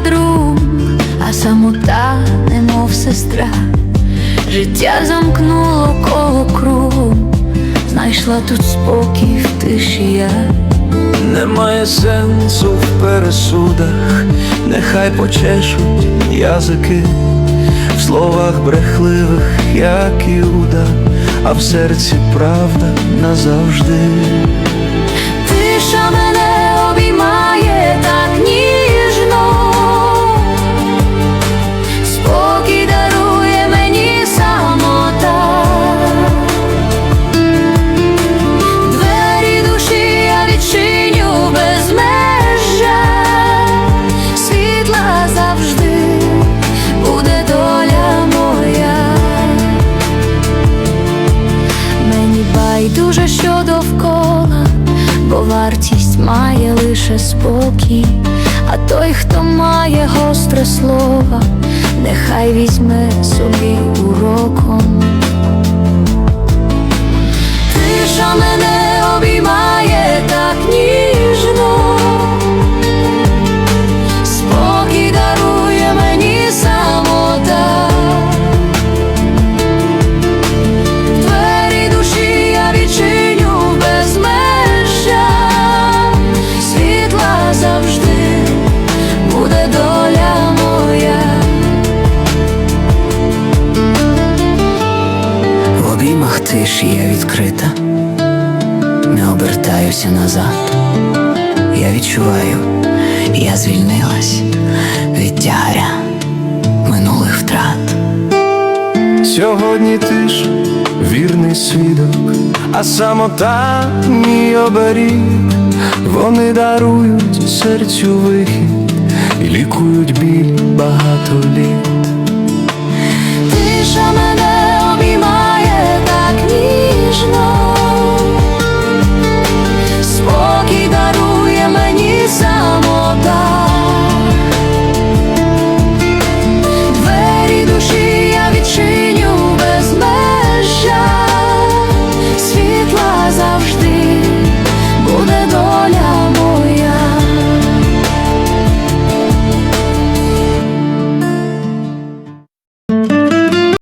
друг, а самота, немов сестра. Життя замкнуло коло кругом, знайшла тут спокій в тиші я. Немає сенсу в пересудах, нехай почешуть язики, в словах брехливих, як Іуда, а в серці правда назавжди. Тиша бо вартість має лише спокій, а той, хто має гостре слово, нехай візьме собі уроком. В обіймах тиші я відкрита, не обертаюся назад. Я відчуваю, я звільнилась від тягаря минулих втрат. Сьогодні ти ж вірний свідок, а самота мій оберіг, вони дарують серцю вихід і лікують біль багато літ.